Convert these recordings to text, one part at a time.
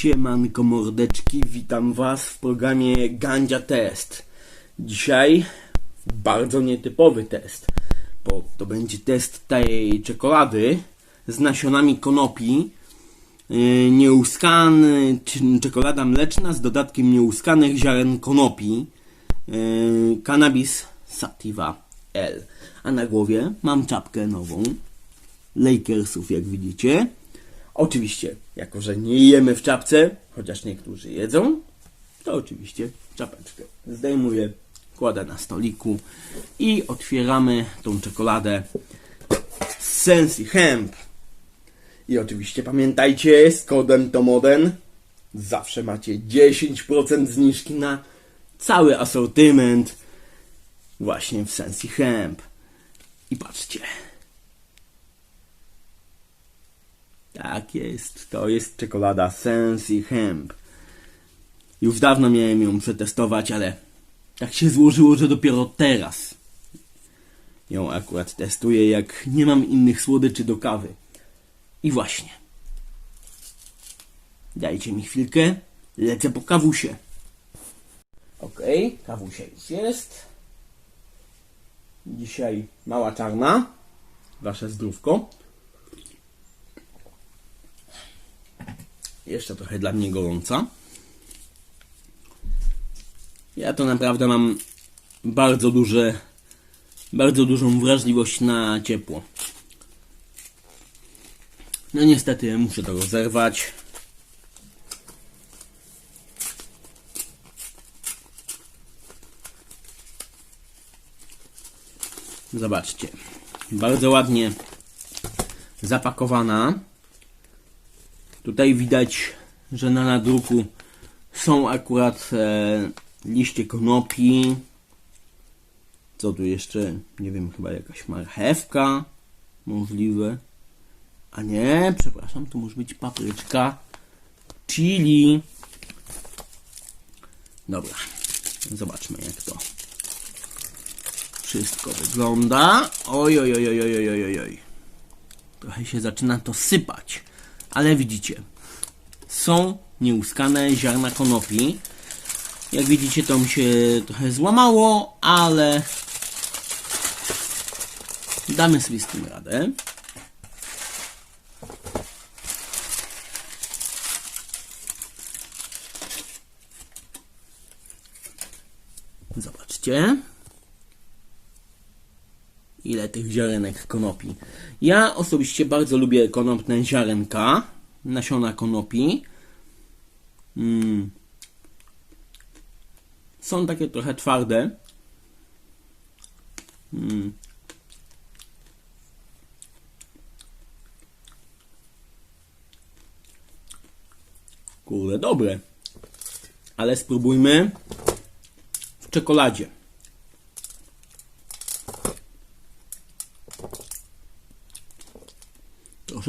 Siemanko mordeczki, witam was w programie Gandzia Test. Dzisiaj bardzo nietypowy test, bo to będzie test tej czekolady z nasionami konopi. Yy, Nieuskany, czekolada mleczna z dodatkiem nieuskanych ziaren konopi. Yy, Cannabis Sativa L. A na głowie mam czapkę nową. Lakersów, jak widzicie. Oczywiście, jako że nie jemy w czapce, chociaż niektórzy jedzą, to oczywiście czapeczkę zdejmuję, kładę na stoliku i otwieramy tą czekoladę Sensi Hemp. I oczywiście pamiętajcie, z kodem TOMODEN zawsze macie 10% zniżki na cały asortyment właśnie w Sensi Hemp. I patrzcie. Tak jest, to jest czekolada Sensi Hemp. Już dawno miałem ją przetestować, ale tak się złożyło, że dopiero teraz ją akurat testuję, jak nie mam innych słodyczy do kawy. I właśnie. Dajcie mi chwilkę, lecę po kawusie. Okej, kawusia już jest. Dzisiaj mała czarna. Wasze zdrówko. Jeszcze trochę dla mnie gorąca. Ja to naprawdę mam bardzo duże, bardzo dużą wrażliwość na ciepło. No niestety muszę to rozerwać. Zobaczcie. Bardzo ładnie zapakowana. Tutaj widać, że na nadruku są akurat e, liście konopi. Co tu jeszcze? Nie wiem, chyba jakaś marchewka. Możliwe. A nie, przepraszam, to może być papryczka. Chili. Dobra. Zobaczmy jak to wszystko wygląda. Oj, oj, oj, oj, oj, oj, oj. Trochę się zaczyna to sypać. Ale widzicie, są nieuskane ziarna konopi. Jak widzicie, to mi się trochę złamało, ale damy sobie z tym radę. Zobaczcie tych ziarenek konopi. Ja osobiście bardzo lubię konopne ziarenka, nasiona konopi. Mm. Są takie trochę twarde. Mm. Kurde, dobre. Ale spróbujmy w czekoladzie.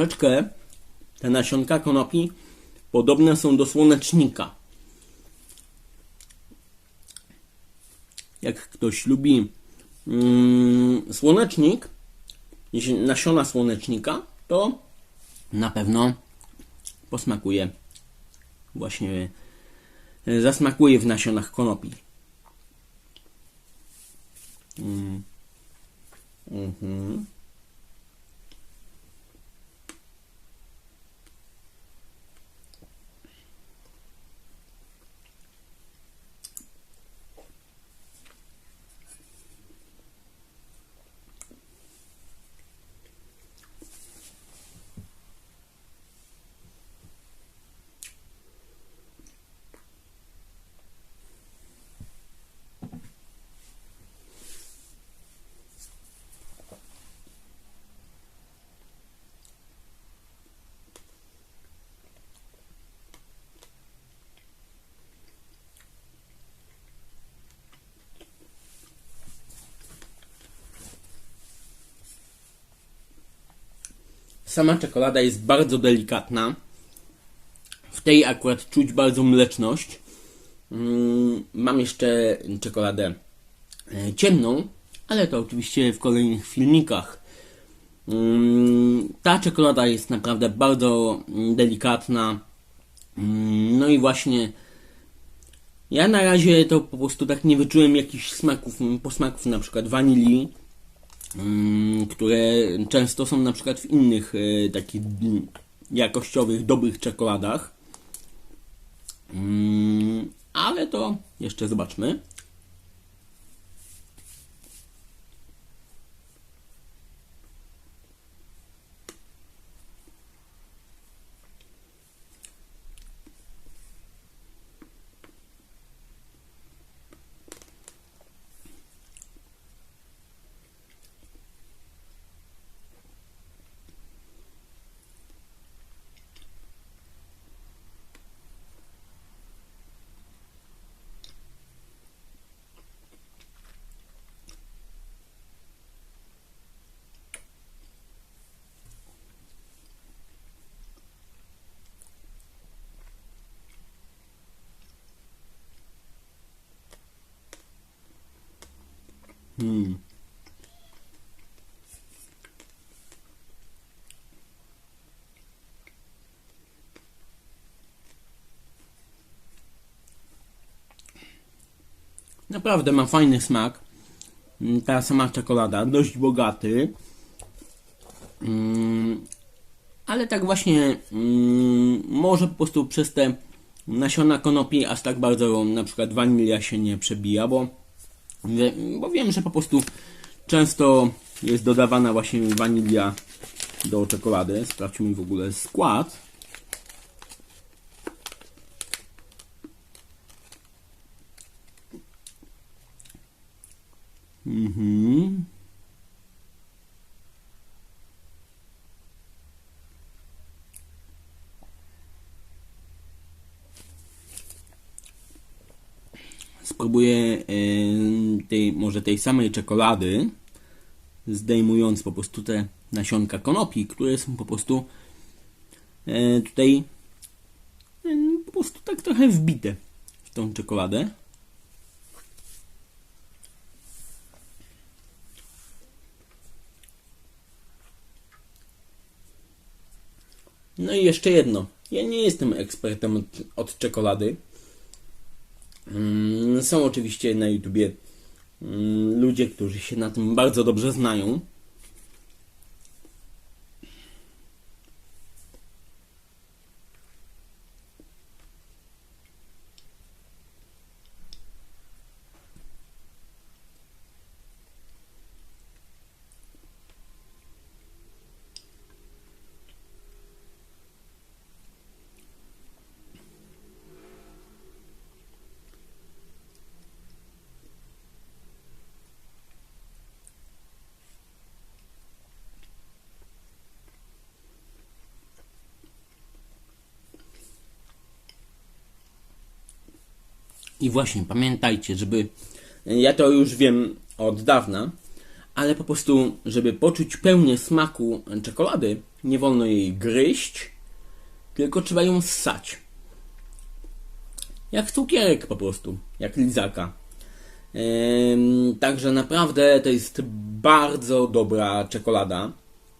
Troszeczkę te nasionka konopi podobne są do słonecznika. Jak ktoś lubi mm, słonecznik, nasiona słonecznika, to na pewno posmakuje właśnie e, zasmakuje w nasionach konopi. Mm. Mhm. Sama czekolada jest bardzo delikatna. W tej akurat czuć bardzo mleczność. Mm, Mam jeszcze czekoladę e, ciemną, ale to oczywiście w kolejnych filmikach. Mm, Ta czekolada jest naprawdę bardzo mm, delikatna. No i właśnie ja na razie to po prostu tak nie wyczułem jakichś smaków, posmaków na przykład wanilii, które często są na przykład w innych e, takich mm, jakościowych, dobrych czekoladach. Mm, Ale to jeszcze zobaczmy. Hmm. Naprawdę ma fajny smak. Mm, Ta sama czekolada, dość bogaty. Mm, Ale tak właśnie, mm, może po prostu przez te nasiona konopi aż tak bardzo na przykład wanilia się nie przebija, bo, bo wiem, że po prostu często jest dodawana właśnie wanilia do czekolady. Sprawdźmy w ogóle skład. Mhm. Spróbuję e, tej, może tej samej czekolady, zdejmując po prostu te nasionka konopi, które są po prostu e, tutaj e, po prostu tak trochę wbite w tą czekoladę. No i jeszcze jedno. Ja nie jestem ekspertem od, od czekolady. Są oczywiście na YouTubie mm, ludzie, którzy się na tym bardzo dobrze znają. I właśnie pamiętajcie, żeby. Ja to już wiem od dawna, ale po prostu, żeby poczuć pełnię smaku czekolady, nie wolno jej gryźć, tylko trzeba ją ssać. Jak cukierek po prostu, jak lizaka. Ym, Także naprawdę to jest bardzo dobra czekolada.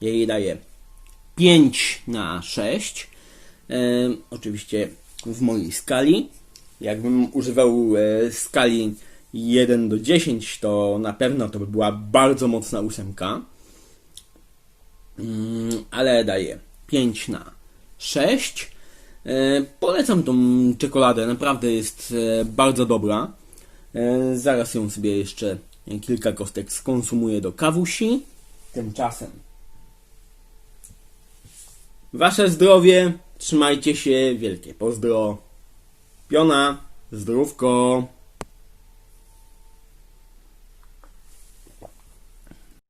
Ja jej daję 5 na 6. Ym, Oczywiście w mojej skali. Jakbym używał e, skali 1 do 10, to na pewno to by była bardzo mocna ósemka. Mm, ale daję 5 na 6. E, Polecam tą czekoladę, naprawdę jest e, bardzo dobra. E, Zaraz ją sobie jeszcze kilka kostek skonsumuję do kawusi. Tymczasem Wasze zdrowie, trzymajcie się, wielkie pozdro. Piona, zdrówko.